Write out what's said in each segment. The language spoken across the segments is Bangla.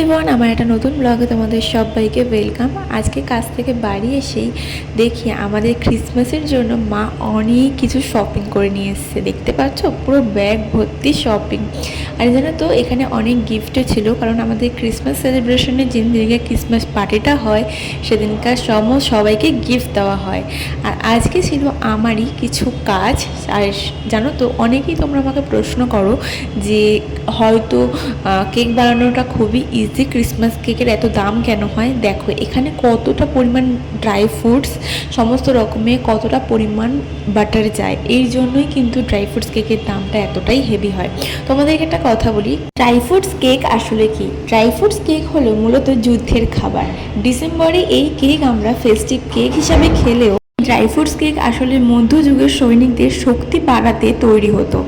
এভরিওয়ান আমার একটা নতুন ব্লগে তোমাদের সবাইকে ওয়েলকাম আজকে কাজ থেকে বাড়ি এসেই দেখি আমাদের ক্রিসমাসের জন্য মা অনেক কিছু শপিং করে নিয়ে এসেছে। দেখতে পাচ্ছ? পুরো ব্যাগ ভর্তি শপিং আর জানো তো, এখানে অনেক গিফটও ছিল, কারণ আমাদের ক্রিসমাস সেলিব্রেশনের যেদিনকে ক্রিসমাস পার্টিটা হয়, সেদিনকার সম সবাইকে গিফট দেওয়া হয়। আর আজকে ছিল আমারই কিছু কাজ। আর জানো তো, অনেকেই তোমরা আমাকে প্রশ্ন করো যে হয়তো কেক বানানোটা খুবই ইজি ক্রিসমাস কেকের এত দাম কেন হয়? দেখো, এখানে কতটা পরিমাণ ড্রাই ফ্রুটস সমস্ত রকমের কতটা পরিমাণ বাটার যায় এই জন্যই কিন্তু ড্রাই ফ্রুটস কেকের দামটা এতটাই হেভি হয়। তোমাদেরকে একটা কথা বলি ড্রাই ফ্রুটস কেক আসলে কি? ড্রাই ফ্রুটস কেক হলো মূলত যুদ্ধের খাবার। ডিসেম্বরে এই কেক আমরা ফেস্টিভ কেক হিসাবে খেলেও ড্রাই ফ্রুটস কেক আসলে মধ্যযুগের সৈনিকদের শক্তি বাড়াতে তৈরি হতো।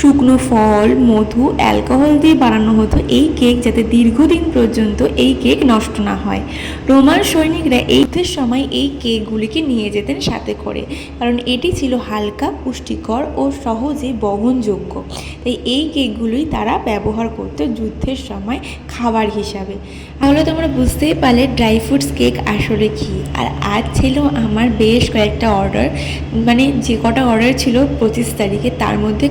শুকনো ফল, মধু, অ্যালকোহল দিয়ে বানানো হতো এই কেক যাতে দীর্ঘদিন পর্যন্ত এই কেক নষ্ট না হয়। রোমান সৈনিকরা এই যুদ্ধের সময় এই কেকগুলিকে নিয়ে যেতেন সাথে করে, কারণ এটি ছিল হালকা, পুষ্টিকর ও সহজে বহনযোগ্য। তাই এই কেকগুলোই তারা ব্যবহার করতো যুদ্ধের সময় খাবার হিসাবে। তাহলে তোমরা বুঝতেই পারলে ড্রাই ফ্রুটস কেক আসলে কী? আর আজ ছিল আমার বেশ কয়েকটা অর্ডার মানে যে কটা অর্ডার ছিল পঁচিশ তারিখে, তার মধ্যে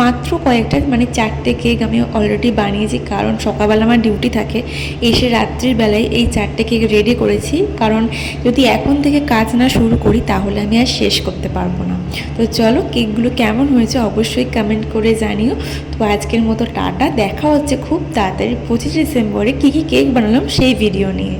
মাত্র কয়েকটা মানে চারটে কেক আমি অলরেডি বানিয়েছি, কারণ সকালবেলা আমার ডিউটি থাকে। এসে রাত্রির বেলায় এই চারটে কেক রেডি করেছি, কারণ যদি এখন থেকে কাজ না শুরু করি, তাহলে আমি আর শেষ করতে পারব না। তো চলো কেকগুলো কেমন হয়েছে অবশ্যই কমেন্ট করে জানিও। তো আজকের মতো টাটা, দেখা হচ্ছে খুব তাড়াতাড়ি পঁচিশে ডিসেম্বরে কী কী কেক বানালাম সেই ভিডিও নিয়ে।